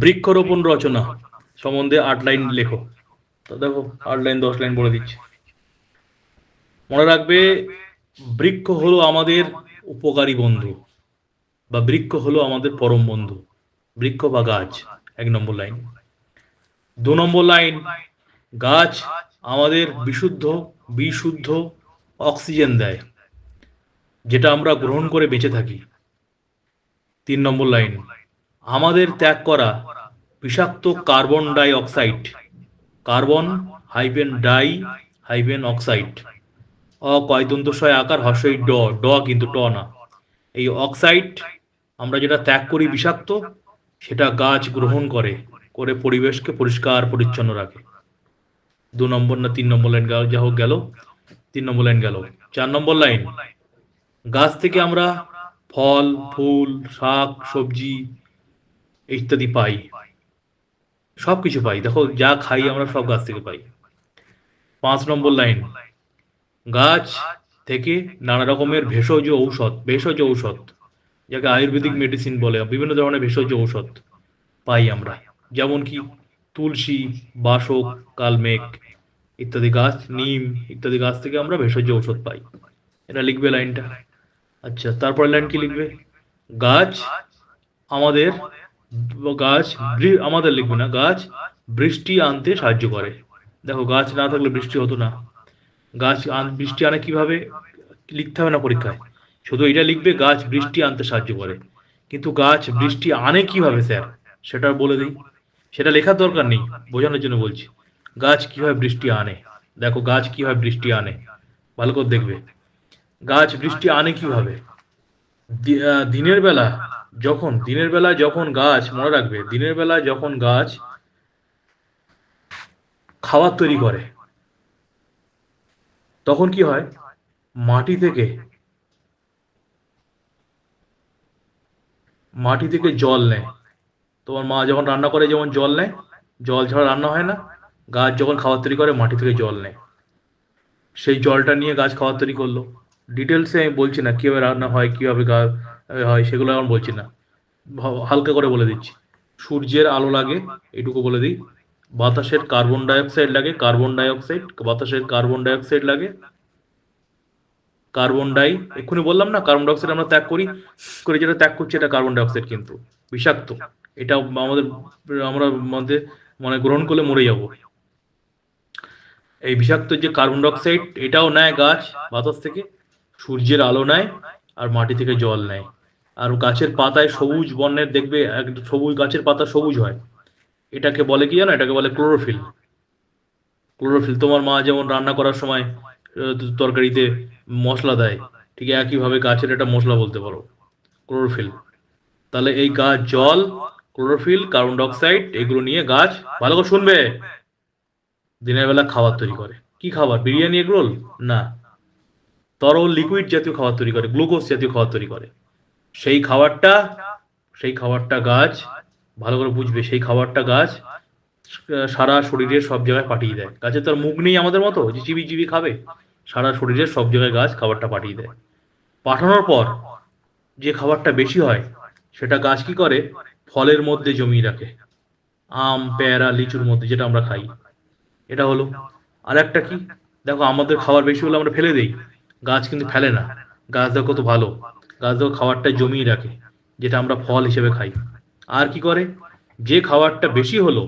বৃক্ষরোপণ রচনা সম্বন্ধে আট লাইন লেখো। তো দেখো, আট লাইন, দশ লাইন বলে দিচ্ছি। মনে রাখবে, বৃক্ষ হলো আমাদের উপকারী বন্ধু বা বৃক্ষ হলো আমাদের পরম বন্ধু। বৃক্ষ বা গাছ, এক নম্বর লাইন। দু নম্বর লাইন, গাছ আমাদের বিশুদ্ধ বিশুদ্ধ অক্সিজেন দেয়, যেটা আমরা গ্রহণ করে বেঁচে থাকি। তিন নম্বর লাইন আমাদের ত্যাগ করা বিষাক্ত carbon dioxide carbon hyphen di hyphen oxide. অ কয়দন্তশয় আকার হর্ষই ড ড কিন্তু ট না। এই অক্সাইড আমরা যেটা ত্যাগ করি বিষাক্ত, সেটা গাছ গ্রহণ করে করে পরিবেশকে পরিষ্কার, পরিচ্ছন্ন রাখে। দু নম্বর না তিন নম্বর লাইন যা হোক গেল, তিন নম্বর লাইন গেল। চার নম্বর লাইন, গাছ থেকে আমরা ফল, ফুল, শাক, সবজি ইত্যাদি পাই। সব কিছু পাই। দেখো, যা খাই আমরা সব গাছ থেকে পাই। পাঁচ নম্বর লাইন। গাছ থেকে নানা রকমের ভেষজ ঔষধ ভেষজ ঔষধ, যাকে আয়ুর্বেদিক মেডিসিন বলে, বিভিন্ন ধরনের ভেষজ ঔষধ পাই আমরা। যেমন কি তুলসী, বাসক, কালমেঘ ইত্যাদি গাছ, নিম ইত্যাদি গাছ থেকে আমরা ভেষজ ঔষধ পাই। এটা লিখবে লাইনটা। আচ্ছা তারপরে লাইন কি লিখবে? গাছ আমাদের গাছ আমাদের লিখবে না, গাছ বৃষ্টি আনতে সাহায্য করে। দেখো, গাছ না থাকলে বৃষ্টি হতো না। গাছ বৃষ্টি আনে কীভাবে? লিখতে হবে না পরীক্ষায়। শুধু এটা লিখবে, গাছ বৃষ্টি আনতে সাহায্য করে। কিন্তু গাছ বৃষ্টি আনে কীভাবে, স্যার? সেটা বলে দিই। সেটা লেখার দরকার নেই, বোঝানোর জন্য বলছি। গাছ কীভাবে বৃষ্টি আনে? দেখো, গাছ কীভাবে বৃষ্টি আনে? ভালো করে দেখবে। গাছ বৃষ্টি আনে কীভাবে? দিনের বেলা যখন, দিনের বেলা যখন গাছ, মনে রাখবে, দিনের বেলা যখন গাছ খাবার তৈরি করে, তখন কি হয়? মাটি থেকে মাটি থেকে জল নেয়। তোমার মা যখন রান্না করে, যেমন জল নেয়, জল ছাড়া রান্না হয় না। গাছ যখন খাবার তৈরি করে, মাটি থেকে জল নেয়। সেই জলটা নিয়ে গাছ খাবার তৈরি করল। ডিটেলসে আমি বলছি না, কীভাবে রান্না হয়, কীভাবে গা হয়, সেগুলো এখন বলছি না। হালকা করে বলে দিচ্ছি। সূর্যের আলো লাগে, এটুকু বলে দিই। বাতাসের কার্বন ডাইঅক্সাইড লাগে, কার্বন ডাইঅক্সাইড, বাতাসের কার্বন ডাইঅক্সাইড লাগে। কার্বন ডাই, এক্ষুনি বললাম না, কার্বন ডাইঅক্সাইড আমরা ত্যাগ করি, করে যেটা ত্যাগ করছি এটা কার্বন ডাইঅক্সাইড কিন্তু। বিষাক্ত। এটা আমাদের, আমরা মধ্যে মানে গ্রহণ করলে মরে যাব। এই বিষাক্ত যে কার্বন ডাইঅক্সাইড, এটাও নেয় গাছ, বাতাস থেকে। সূর্যের আলো নেয় আর মাটি থেকে জল নেয়। আর গাছের পাতায় সবুজ বর্ণের দেখবে সবুজ গাছের পাতা সবুজ হয়। এটাকে বলে কি জানো? এটাকে বলে ক্লোরোফিল ক্লোরোফিল তোমার মা যেমন রান্না করার সময় তরকারিতে মশলা দেয়, ঠিক একইভাবে গাছের একটা মশলা বলতে পারো ক্লোরোফিল তাহলে এই গাছ জল ক্লোরোফিল কার্বন ডাইঅক্সাইড এগুলো নিয়ে গাছ ভালো করে শুনবে। দিনের বেলা খাবার তৈরি করে। কি খাবার? বিরিয়ানি এগরোল না। তরল লিকুইড জাতীয় খাবার তৈরি করে গ্লুকোজ জাতীয় খাবার তৈরি করে। সেই খাবারটা সেই খাবারটা গাছ, ভালো করে বুঝবে, সেই খাবারটা গাছ সারা শরীরের সব জায়গায় পাঠিয়ে দেয়। গাছের তো মুখ নেই আমাদের মতো, যে চিবি চিবি খাবে। সারা শরীরের সব জায়গায় গাছ খাবারটা পাঠিয়ে দেয়। পাঠানোর পর যে খাবারটা বেশি হয়, সেটা গাছ কি করে? ফলের মধ্যে জমিয়ে রাখে। আম, পেয়ারা, লিচুর মধ্যে, যেটা আমরা খাই। এটা হলো। আর একটা কি? দেখো, আমাদের খাবার বেশি হলে আমরা ফেলে দেই। গাছ কিন্তু ফেলে না। গাছ দেখো কত ভালো। গাছ দেখো খাবারটা জমিয়ে রাখে, যেটা আমরা ফল হিসেবে খাই। আর কি করে? যে খাবারটা বেশি হলো,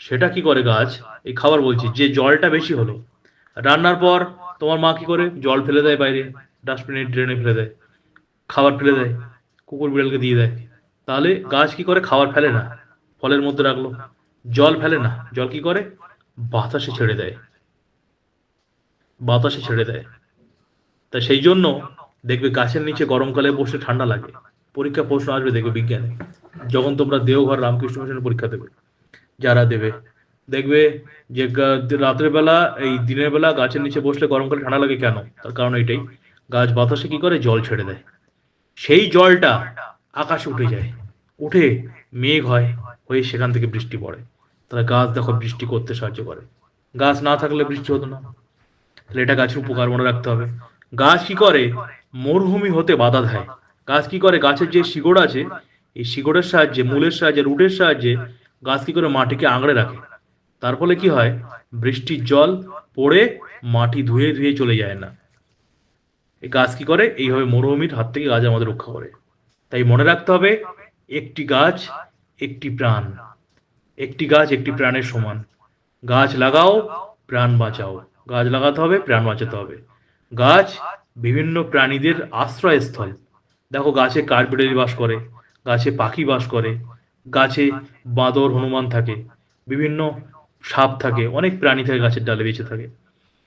সেটা কি করে গাছ? এই খাবার বলছি, যে জলটা বেশি হলো। রান্নার পর তোমার মা কি করে? জল ফেলে দেয় বাইরে, ডাস্টবিনে ড্রেনে ফেলে দেয়, খাবার ফেলে দেয়, কুকুর বিড়ালকে দিয়ে দেয়। তাহলে গাছ কি করে? খাবার ফেলে না, ফলের মধ্যে রাখল। জল ফেলে না, জল কি করে? বাতাসে ছেড়ে দেয়। বাতাসে ছেড়ে দেয়। তা সেই জন্য দেখবে গাছের নিচে গরমকালে বসে ঠান্ডা লাগে। পরীক্ষা প্রশ্ন আসবে দেখবে বিজ্ঞানে। যখন তোমরা দেওঘর রামকৃষ্ণ মিশনের পরীক্ষা দেবে, যারা দেবে, দেখবে যে রাতের বেলা, এই দিনের বেলা গাছের নিচে বসলে গরমকালে ঠান্ডা লাগে কেন? তার কারণ এটাই, গাছ বাতাসে কি করে? জল ছেড়ে দেয়। সেই জলটা আকাশে উঠে যায়। উঠে মেঘ হয়, হয়ে সেখান থেকে বৃষ্টি পড়ে। তাহলে গাছ দেখো বৃষ্টি করতে সাহায্য করে। গাছ না থাকলে বৃষ্টি হতো না। তাহলে এটা গাছের উপকার মনে রাখতে হবে। গাছ কি করে? মরুভূমি হতে বাধা দেয়। গাছ কি করে? গাছের যে শিকড় আছে, এই শিকড়ের সাহায্যে, মূলের সাহায্যে, রুটের সাহায্যে গাছ কি করে মাটিকে আঁকড়ে রাখে? তার ফলে কি হয়? বৃষ্টির জল পড়ে মাটি ধুয়ে ধুয়ে চলে যায় না। এই গাছ কি করে? এইভাবে মরুভূমির হাত থেকে গাছ আমাদের রক্ষা করে। তাই মনে রাখতে হবে, একটি গাছ, একটি প্রাণ। একটি গাছ, একটি প্রাণের সমান। গাছ লাগাও, প্রাণ বাঁচাও। গাছ লাগাতে হবে, প্রাণ বাঁচাতে হবে। গাছ বিভিন্ন প্রাণীদের আশ্রয়স্থল। দেখো গাছে কাঠবিড়ালি বাস করে, গাছে পাখি বাস করে, গাছে বাঁদর, হনুমান থাকে, বিভিন্ন সাপ থাকে, অনেক প্রাণী থাকে গাছের ডালে বেঁচে থাকে।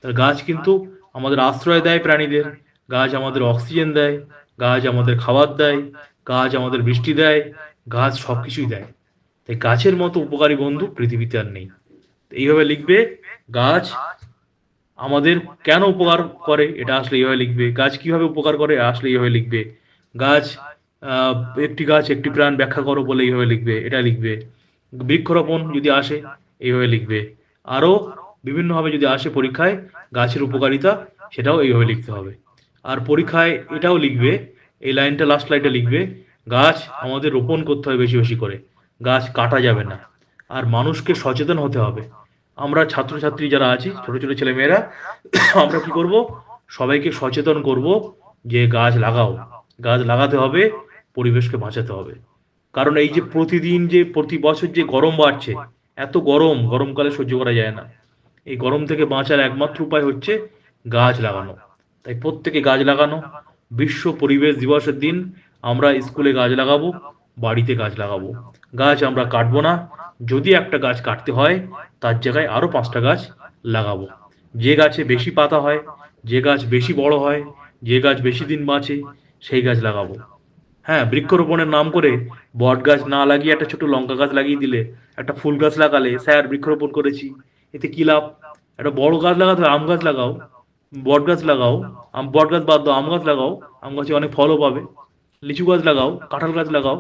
তার গাছ কিন্তু আমাদের আশ্রয় দেয় প্রাণীদের, গাছ আমাদের অক্সিজেন দেয়, গাছ আমাদের খাবার দেয়, গাছ আমাদের বৃষ্টি দেয়, গাছ সব কিছুই দেয়। তাই গাছের মতো উপকারী বন্ধু পৃথিবীতে আর নেই। এইভাবে লিখবে, গাছ আমাদের কেন উপকার করে? এটা আসলে এইভাবে লিখবে। গাছ কীভাবে উপকার করে? আসলে এইভাবে লিখবে। গাছ একটি গাছ, একটি প্রাণ ব্যাখ্যা করো বলে এইভাবে লিখবে। এটা লিখবে। বৃক্ষরোপণ যদি আসে এইভাবে লিখবে। আরও বিভিন্নভাবে যদি আসে পরীক্ষায়, গাছের উপকারিতা সেটাও এইভাবে লিখতে হবে। আর পরীক্ষায় এটাও লিখবে। এই লাইনটা লাস্ট লাইনটা লিখবে। গাছ আমাদের রোপণ করতে হবে বেশি বেশি করে। গাছ কাটা যাবে না। আর মানুষকে সচেতন হতে হবে। আমরা ছাত্রছাত্রী যারা আছি, ছোট ছোট ছেলে মেয়েরা আমরা কি করব? সবাইকে সচেতন করব যে গাছ লাগাও। গাছ লাগাতে হবে, পরিবেশকে বাঁচাতে হবে। কারণ এই যে প্রতিদিন যে, প্রতি বছর যে গরম বাড়ছে, এত গরম, গরমকালে সহ্য করা যায় না। এই গরম থেকে বাঁচার একমাত্র উপায় হচ্ছে গাছ লাগানো। তাই প্রত্যেকে গাছ লাগানো। বিশ্ব পরিবেশ দিবসের দিন আমরা স্কুলে গাছ লাগাবো। বাড়িতে গাছ লাগাবো। গাছ আমরা কাটবো না। যদি একটা গাছ কাটতে হয়, তার জায়গায় আরও পাঁচটা গাছ লাগাবো। যে গাছে বেশি পাতা হয়, যে গাছ বেশি বড় হয়, যে গাছ বেশি দিন বাঁচে, সেই গাছ লাগাবো। হ্যাঁ বৃক্ষরোপণের নাম করে বট গাছ না লাগিয়ে একটা ছোট লঙ্কা গাছ লাগিয়ে দিলে, একটা ফুল গাছ লাগালে, স্যার বৃক্ষরোপণ করেছি, এতে কি লাভ? একটা বড় গাছ লাগাতে হয়, আম গাছ লাগাও, বট গাছ লাগাও, আম বট গাছ বাদ দাও, আম গাছ লাগাও, আম গাছে অনেক ফলও পাবে। লিচু গাছ লাগাও, কাঁঠাল গাছ লাগাও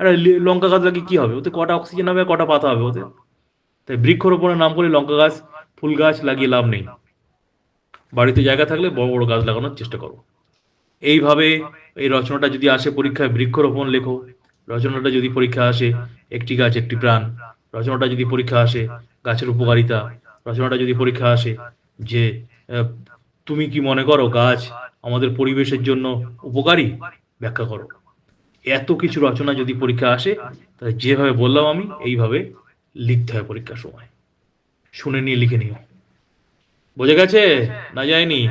একটা লঙ্কা গাছ লাগিয়ে কি হবে? ওতে কটা অক্সিজেন হবে কটা পাতা হবে ওতে? তাই বৃক্ষরোপণের নাম করে লঙ্কা গাছ, ফুল গাছ লাগিয়ে লাভ নেই। বাড়িতে জায়গা থাকলে বড় বড় গাছ লাগানোর চেষ্টা করো। এইভাবে এই রচনাটা যদি আসে পরীক্ষায়, বৃক্ষরোপণ লেখো। রচনাটা যদি পরীক্ষা আসে, একটি গাছ, একটি প্রাণ। রচনাটা যদি পরীক্ষা আসে, গাছের উপকারিতা। রচনাটা যদি পরীক্ষা আসে যে তুমি কি মনে করো গাছ আমাদের পরিবেশের জন্য উপকারী? ব্যাখ্যা করো। এত কিছু রচনা যদি পরীক্ষা আসে, তাহলে যেভাবে বললাম আমি, এইভাবে লিখতে হয় পরীক্ষার সময়। শুনে নিয়ে লিখে নিও। বোঝা গেছে? না যায়নি?